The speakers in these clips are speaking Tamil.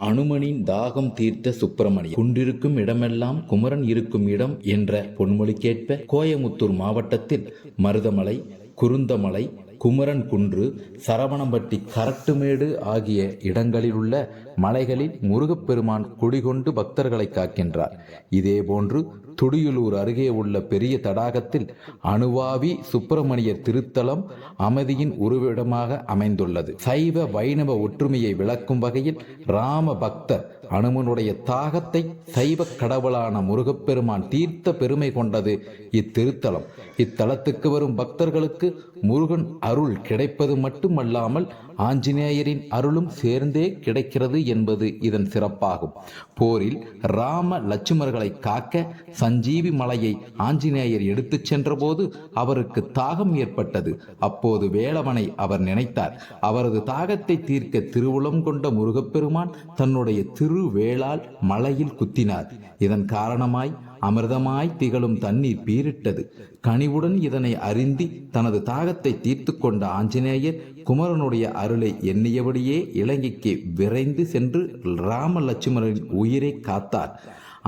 அனுமனின் தாகம் தீர்த்த சுப்பிரமணியன் குன்றிருக்கும் இடமெல்லாம் குமரன் இருக்கும் இடம் என்ற பொன்மொழிக்கேற்ப கோயமுத்தூர் மாவட்டத்தில் மருதமலை குருந்தமலை குமரன் குன்று சரவணம்பட்டி கரட்டுமேடு ஆகிய இடங்களில் உள்ள மலைகளில் முருகப்பெருமான் குடிகொண்டு பக்தர்களை காக்கின்றார். இதேபோன்று துடியலூர் அருகே உள்ள பெரிய தடாகத்தில் அணுவாவி சுப்பிரமணியர் திருத்தலம் அமைதியின் உருவிடமாக அமைந்துள்ளது. சைவ வைணவ ஒற்றுமையை விளக்கும் வகையில் ராம பக்தர் அனுமனுடைய தாகத்தை சைவ கடவுளான முருகப்பெருமான் தீர்த்த பெருமை கொண்டது இத்திருத்தலம். இத்தலத்துக்கு வரும் பக்தர்களுக்கு முருகன் அருள் கிடைப்பது மட்டுமல்லாமல் ஆஞ்சநேயரின் அருளும் சேர்ந்தே கிடைக்கிறது என்பது இதன் சிறப்பாகும். போரில் ராம லட்சுமர்களை காக்க சஞ்சீவி மலையை ஆஞ்சநேயர் எடுத்துச் சென்றபோது அவருக்கு தாகம் ஏற்பட்டது. அப்போது வேளவனை அவர் நினைத்தார் அவரது தாகத்தை தீர்க்க திருவுளம் கொண்ட முருகப்பெருமான் தன்னுடைய திருவேளால் மலையில் குத்தினார். இதன் காரணமாய் அமிர்தமாய் திகழும் தண்ணீர் பீரிட்டது கனிவுடன் இதனை அறிந்தி தனது தாகத்தை தீர்த்து கொண்ட ஆஞ்சநேயர் குமரனுடைய அருளை எண்ணியபடியே இலங்கைக்கு விரைந்து சென்று ராமலட்சுமணரின் உயிரை காத்தார்.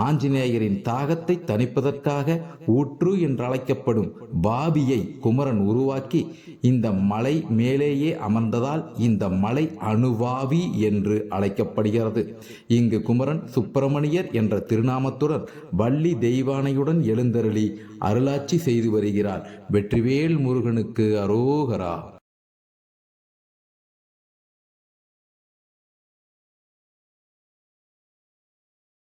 ஆஞ்சநேயரின் தாகத்தை தணிப்பதற்காக ஊற்று என்றழைக்கப்படும் பாபியை குமரன் உருவாக்கி இந்த மலை மேலேயே அமர்ந்ததால் இந்த மலை அணுவாவி என்று அழைக்கப்படுகிறது. இங்கு குமரன் சுப்பிரமணியர் என்ற திருநாமத்துடன் வள்ளி தெய்வானையுடன் எழுந்தருளி அருளாட்சி செய்து வருகிறார். வெற்றிவேல் முருகனுக்கு அரோகரா.